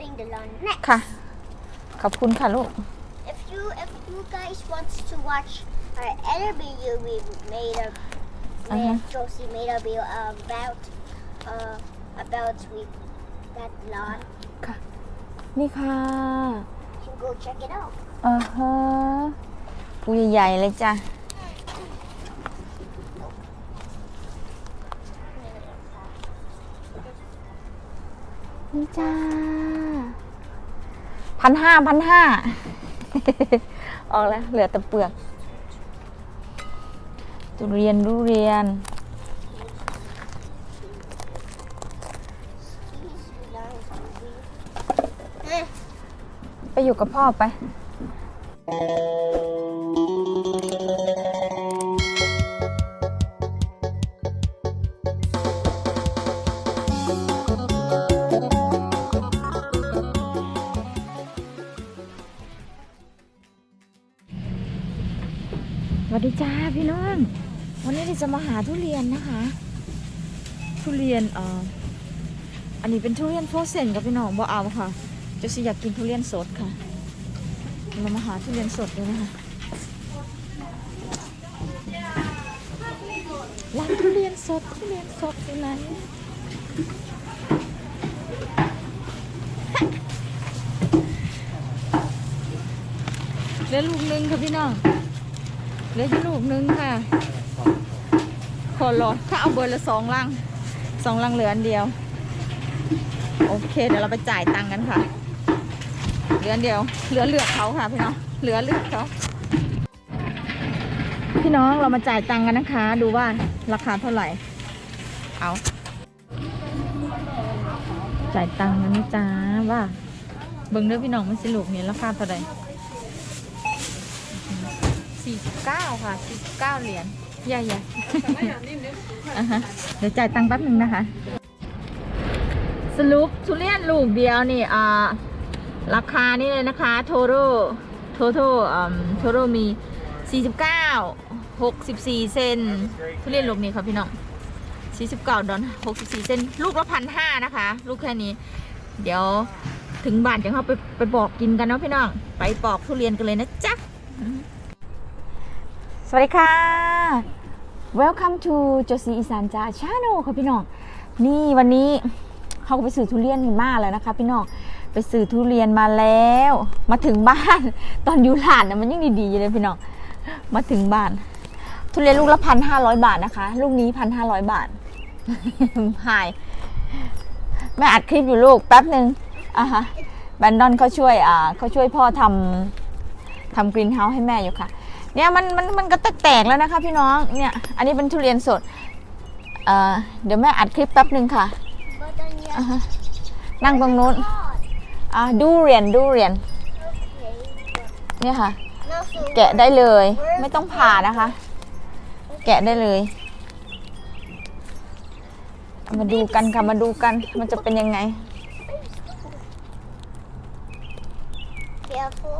cutting the lawn next. ค่ะ ขอบคุณค่ะลูก If you if you guys want to watch our other video we made a Uh-huh. uh Josie made a video about uh about we that lawn, ค่ะ นี่ค่ะ you can go check it out. อ่าฮะปูใหญ่ๆเลยจ้ะ นี่จ้า พันห้าพันห้าออกแล้วเหลือแต่เปลือก ทุเรียนทุเรียน ไปอยู่กับพ่อไป สดีจ้าพี่น้อง วันนี้เราจะมาหาทุเรียนนะคะ ทุเรียนเอ่ออันนี้เป็นทุเรียนโฟเซนกับพี่น้องบ่เอาค่ะจะสิอยากกินทุเรียนสดค่ะ เรามาหาทุเรียนสดเลยนะคะร้านทุเรียนสดทุเรียนสดอยู่ไหนเหลือลูกนึงค่ะพี่น้อง เหลืออยู่ลูกหนึงค่ะขอรอถ้าเอาเบอร์ละสองลังสองลังเหลืออันเดียว โอเค เดี๋ยวเราไปจ่ายตังค์กันค่ะ เหลืออันเดียว เหลือเลือกเขาค่ะพี่น้อง เหลือเลือกเขา พี่น้องเรามาจ่ายตังค์กันนะคะ ดูว่าราคาเท่าไหร่ เอา จ่ายตังค์กันนะจ๊ะว่า เบิ่งเด้อพี่น้องมันสรุปเนี่ยราคาเท่าไหร่ สี่สิบเก้าค่ะสี่สิบเก้าเหรียญใหญ่ๆอ่าฮะเดี๋ยวจ่ายตังค์แป๊บหนึ่งนะคะ สรุปทุเรียนลูกเดียวนี่อ่าราคานี่เลยนะคะ โทโร่โทโร่อ่าโทโร่มี 49 64 เซนทุเรียนลูกนี้ค่ะพี่น้อง49ดอน64 เซนลูกละพันห้านะคะ ลูกแค่นี้ เดี๋ยวถึงบ้านจะเข้าไปไปบอกกินกันเนาะพี่น้อง ไปปอกทุเรียนกันเลยนะจ๊ะ สวัสดีค่ะ Welcome to โจซีอีสานจ้าชาโนค่ะพี่น้อง นี่วันนี้เขาก็ไปซื้อทุเรียนมาแล้วนะคะ พี่น้อง ไปซื้อทุเรียนมาแล้ว มาถึงบ้าน ตอนอยู่หลานนะมันยังดีๆอยู่เลยพี่น้อง มาถึงบ้าน ทุเรียนลูกละพันห้าร้อยบาทนะคะ ลูกนี้พันห้าร้อยบาทหายแม่อัดคลิปอยู่ลูกแป๊บหนึ่งอะฮะแบนดอนเขาช่วยอ่าเขาช่วยพ่อทำทำกรีนเฮาส์ให้แม่อยู่ค่ะ เนี่ยมันมันมันก็แตกๆแล้วนะคะพี่น้องเนี่ยอันนี้เป็นทุเรียนสดเอ่อเดี๋ยวแม่อัดคลิปแป๊บหนึ่งค่ะ but then yes. อ่าฮะนั่งตรงนู้นอ่าดูเรียนดูเรียน Okay. เนี่ยค่ะ No, so แกะได้เลย ไม่ต้องผ่านะคะ แกะได้เลยเอามาดูกันค่ะมาดูกันมันจะเป็นยังไง careful.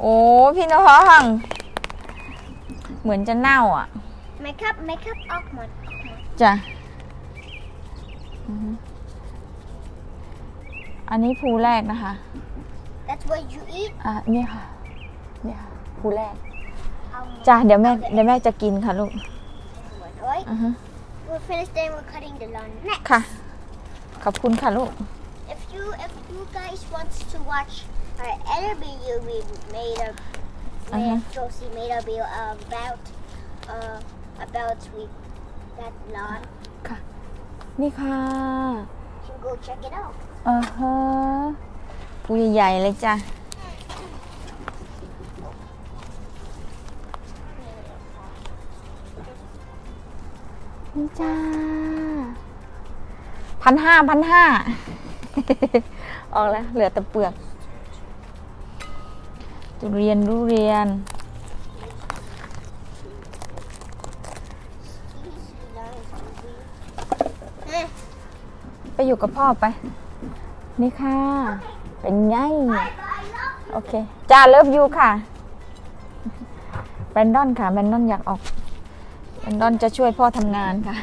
โอ้พี่นพังเหมือนจะเน่าอะ Make up, make ออกออกหมดจ้ะอันนี้ภูแรกนะคะ That's what you eat. อะนี่ค่ะนี่ค่ะภูแรกจ้ะเดี๋ยวแม่เดี๋ยวแม่จะกินค่ะลูกอือฮึค่ะ ขอบคุณค่ะลูก you if you guys want to watch our other video we made a Uh-huh. made, Josie made a video about uh about we that lawn. ค่ะ นี่ค่ะ You can go check it out. อ่าฮะปูใหญ่ๆเลยจ้ะ นี่จ้าพันห้าพันห้า ออกแล้วเหลือแต่เปลือก ทุเรียนทุเรียน ไปอยู่กับพ่อไป นี่ค่ะ เป็นไง โอเคจ้าเลิฟยูค่ะแบนดอนค่ะแบนดอนอยากออกแบนดอนจะช่วยพ่อทำงานค่ะ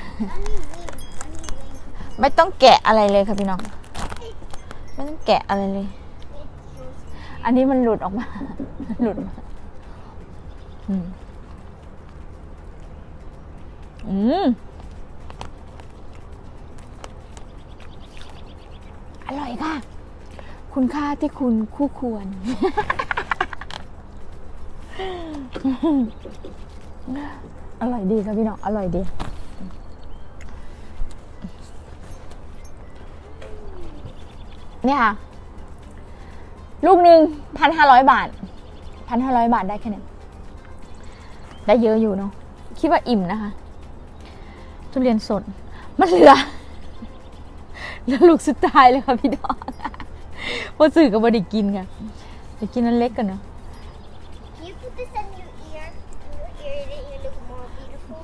ไม่ต้องแกะอะไรเลยค่ะพี่น้อง แกะอะไรเลย อันนี้มันหลุดออกมา หลุดมาอืมอืมอร่อยค่ะ คุณค่าที่คุณคู่ควร อร่อยดีค่ะพี่น้อง อร่อยดี เนี่ยค่ะ ลูกหนึ่งพันห้าร้อยบาทพันห้าร้อยบาทได้แค่ไหนได้เยอะอยู่เนาะคิดว่าอิ่มนะคะ ทุเรียนสด มันเหลือเหลือลูกสุดท้ายเลยค่ะพี่ดอนพอสื่อกับบไดิกินค่ะจะกินอันเล็กกันเนาะ Can you put this in your ear? In your ear, then you look more beautiful.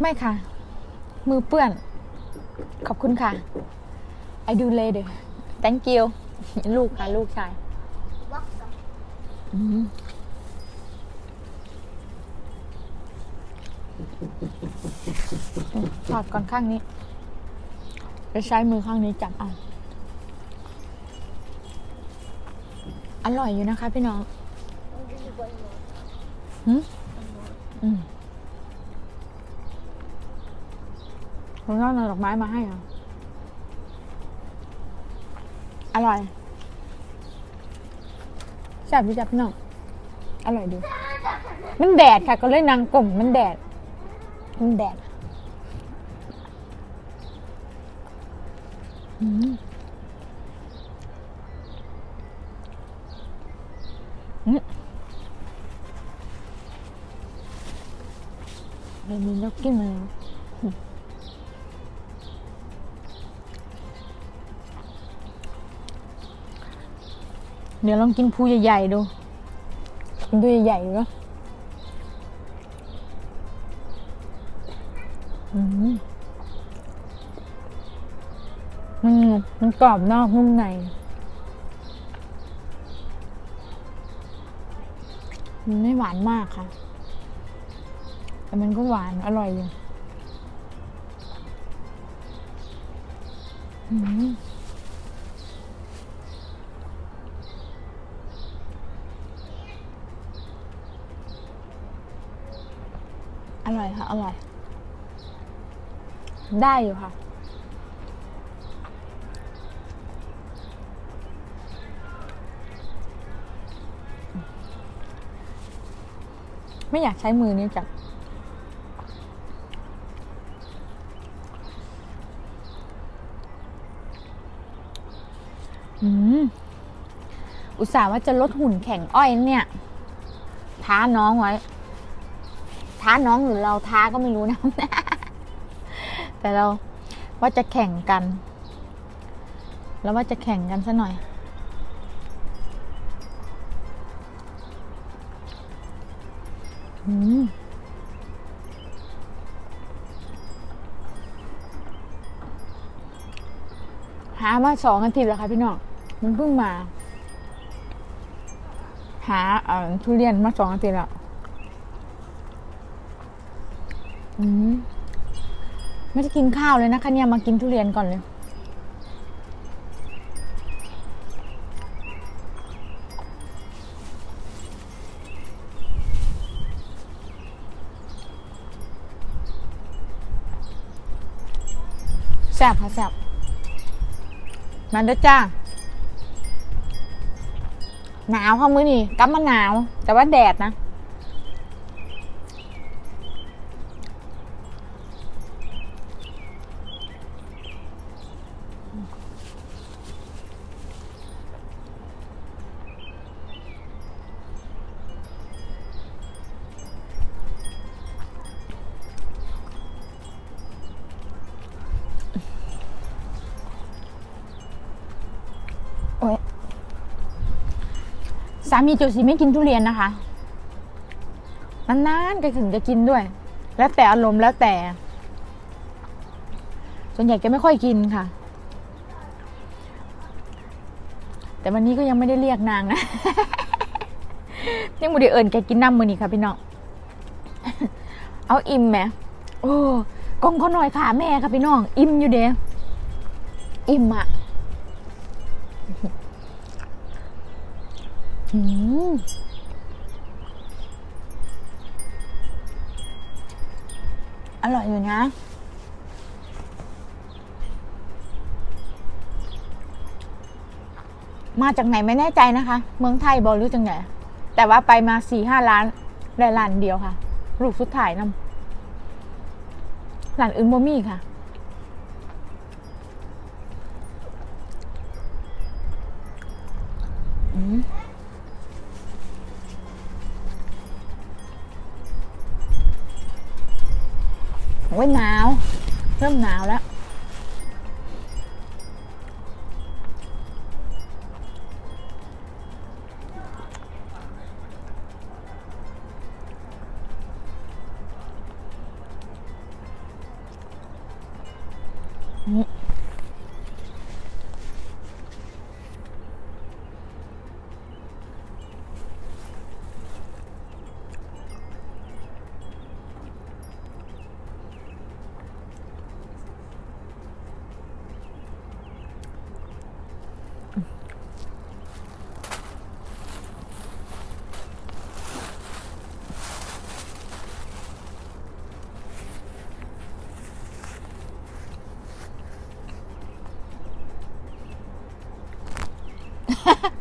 ไม่ค่ะ มือเปื้อน ขอบคุณค่ะ I do later thank you ลูกค่ะลูกชายอืมถอดก่อนข้างนี้จะใช้มือข้างนี้จับเอาอร่อยอยู่นะคะพี่น้อง I'll give you one more. หืม One more. อืมผมเอาดอกไม้มาให้เหรอ อร่อยแซ่บดีจ้ะพี่น้องอร่อยดี มันแดดค่ะ ก็เลยนางกลมมันแดด มันแดดอืมอืมเมีนกกินมาแล้วเดี๋ยวลองกินภูใหญ่ๆดูกินตัวใหญ่ๆดูนอะอืมมันมันกรอบนอกนุ่มในมันไม่หวานมากค่ะ แต่มันก็หวานอร่อยอยู่ อืม อร่อยค่ะ อร่อย ได้อยู่ค่ะ ไม่อยากใช้มือนี้จับอืมอุตส่าห์ว่าจะลดหุ่นแข่งอ้อยเนี่ย ท้าน้องไว้ ท้าน้องหรือเราท้าก็ไม่รู้นะ แต่เราว่าจะแข่งกัน แล้วว่าจะแข่งกันซะหน่อย อืมหามาสองอาทิตย์แล้วค่ะพี่น้อง มันเพิ่งมา หาเอ่อทุเรียนมาสองอาทิตย์แล้ว อืมไม่ได้กินข้าวเลยนะคะเนี่ยมากินทุเรียนก่อนเลย แซ่บค่ะแซ่บมาเด้อจ้า หนาวค่ะมื้อนี้กลับมาหนาว แต่ว่าแดดนะ โอ้ยสามีโจสีไม่กินทุเรียนนะคะนานๆแกถึงจะกินด้วย แล้วแต่อารมณ์แล้วแต่ ส่วนใหญ่แกไม่ค่อยกินค่ะ แต่วันนี้ก็ยังไม่ได้เรียกนางนะยังไม่ได้เอิญแกกินน้ำมือนี่ค่ะพี่น้องเอาอิ่มไหมโอ้กองเขาหน่อยค่ะแม่ค่ะพี่น้อง อิ่มอยู่เด้อิ่มอะ อืมอร่อยอยู่นะ มาจากไหนไม่แน่ใจนะคะ เมืองไทยบอลรือจังไหน แต่ว่าไปมาสี่ห้าล้านได้ล้านเดียวค่ะ ลูกสุดท้ายนำร้านอื่นบ่มีค่ะ อืมโอ้ยหน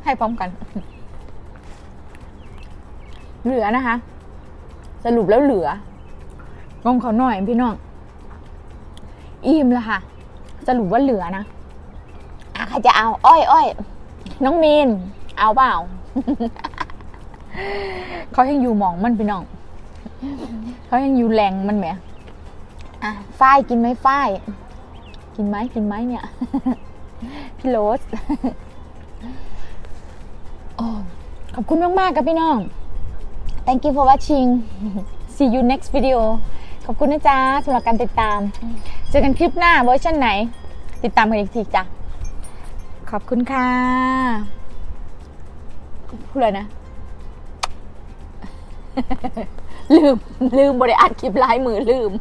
ให้พร้อมกัน เหลือนะคะ สรุปแล้วเหลืองงเขาหน่อยพี่น้อง อิ่มแล้วค่ะ สรุปว่าเหลือนะอะใครจะเอา อ้อยอ้อยน้องมีน เอาเปล่า เขายังอยู่หมองมันพี่น้อง เขายังอยู่แรงมันแหมอะฝ้ายกินไหมฝ้าย กินไหมกินไหมเนี่ย พี่โรส ขอบคุณมากๆกับพี่น้อง thank you for watching see you next video ขอบคุณนะจ๊ะสำหรับการติดตาม เจอกันคลิปหน้าเวอร์ชันไหน ติดตามกันอีกทีจ้ะ ขอบคุณค่ะพูดเลยนะ ลืม ลืมบริอัดคลิปลายมือลืม